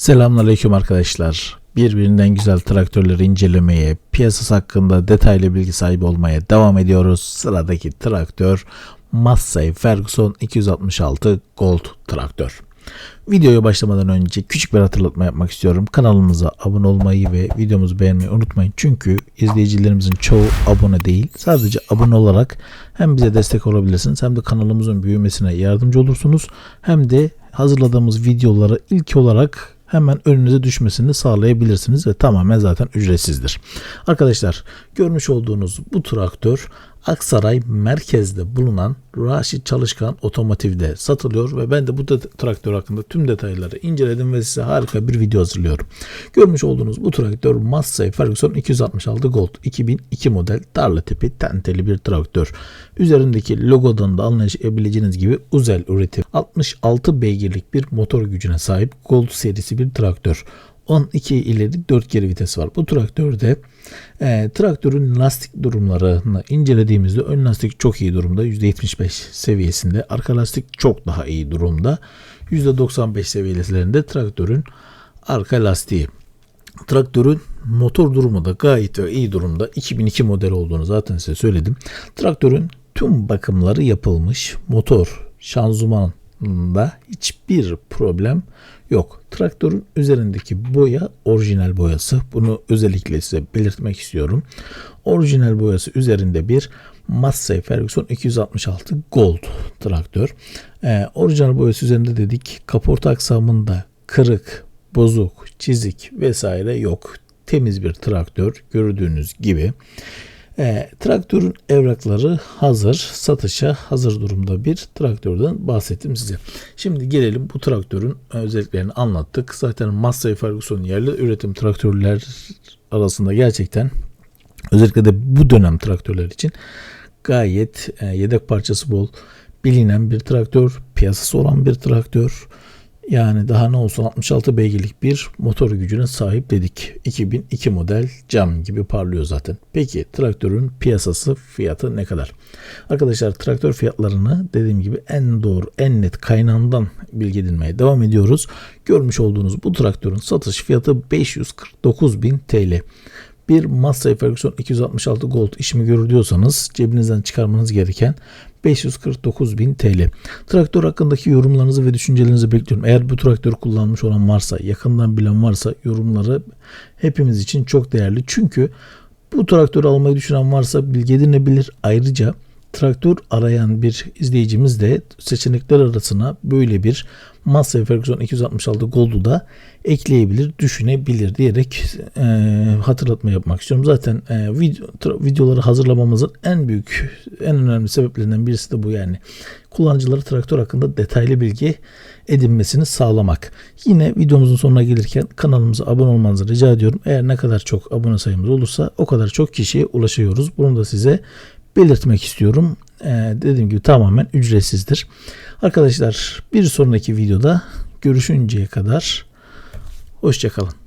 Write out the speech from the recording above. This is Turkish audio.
Selamünaleyküm arkadaşlar. Birbirinden güzel traktörleri incelemeye, piyasası hakkında detaylı bilgi sahibi olmaya devam ediyoruz. Sıradaki traktör Massey Ferguson 266 Gold traktör. Videoya başlamadan önce küçük bir hatırlatma yapmak istiyorum. Kanalımıza abone olmayı ve videomuzu beğenmeyi unutmayın. Çünkü izleyicilerimizin çoğu abone değil. Sadece abone olarak hem bize destek olabilirsiniz hem de kanalımızın büyümesine yardımcı olursunuz. Hem de hazırladığımız videoları ilk olarak hemen önünüze düşmesini sağlayabilirsiniz ve tamamen zaten ücretsizdir. Arkadaşlar görmüş olduğunuz bu traktör Aksaray merkezde bulunan Raşit Çalışkan Otomotiv'de satılıyor ve ben de bu traktör hakkında tüm detayları inceledim ve size harika bir video hazırlıyorum. Görmüş olduğunuz bu traktör Massey Ferguson 266 Gold 2002 model tarla tipi tenteli bir traktör. Üzerindeki logodan da anlayabileceğiniz gibi Uzel üretim 66 beygirlik bir motor gücüne sahip Gold serisi bir traktör. 12 ileri 4 geri vites var. Bu traktörde e, traktörün lastik durumlarını incelediğimizde ön lastik çok iyi durumda. %75 seviyesinde. Arka lastik çok daha iyi durumda. %95 seviyelerinde traktörün arka lastiği. Traktörün motor durumu da gayet iyi durumda. 2002 model olduğunu zaten size söyledim. Traktörün tüm bakımları yapılmış. Motor, şanzımanda hiçbir problem yok. Traktörün üzerindeki boya orijinal boyası. Bunu özellikle size belirtmek istiyorum. Orijinal boyası üzerinde bir Massey Ferguson 266 Gold traktör. Ee, orijinal boyası üzerinde dedik kaporta aksamında kırık, bozuk, çizik vesaire yok. Temiz bir traktör gördüğünüz gibi. E, traktörün evrakları hazır, satışa hazır durumda bir traktörden bahsettim size. Şimdi gelelim bu traktörün özelliklerini anlattık. Zaten Massey Ferguson yerli üretim traktörler arasında gerçekten özellikle de bu dönem traktörler için gayet e, yedek parçası bol bilinen bir traktör, piyasası olan bir traktör. Yani daha ne olsun 66 beygirlik bir motor gücüne sahip dedik. 2002 model cam gibi parlıyor zaten. Peki traktörün piyasası fiyatı ne kadar? Arkadaşlar traktör fiyatlarını dediğim gibi en doğru en net kaynağından bilgi edinmeye devam ediyoruz. Görmüş olduğunuz bu traktörün satış fiyatı 549.000 TL bir Massey Ferguson 266 Gold işimi görür diyorsanız cebinizden çıkarmanız gereken 549.000 TL. Traktör hakkındaki yorumlarınızı ve düşüncelerinizi bekliyorum. Eğer bu traktörü kullanmış olan varsa, yakından bilen varsa yorumları hepimiz için çok değerli. Çünkü bu traktörü almayı düşünen varsa bilgi edinebilir. Ayrıca traktör arayan bir izleyicimiz de seçenekler arasına böyle bir Massey Ferguson 266 Gold'u da ekleyebilir, düşünebilir diyerek e, hatırlatma yapmak istiyorum. Zaten e, video, videoları hazırlamamızın en büyük, en önemli sebeplerinden birisi de bu yani. Kullanıcıları traktör hakkında detaylı bilgi edinmesini sağlamak. Yine videomuzun sonuna gelirken kanalımıza abone olmanızı rica ediyorum. Eğer ne kadar çok abone sayımız olursa o kadar çok kişiye ulaşıyoruz. Bunu da size belirtmek istiyorum. Ee, dediğim gibi tamamen ücretsizdir. Arkadaşlar bir sonraki videoda görüşünceye kadar hoşçakalın.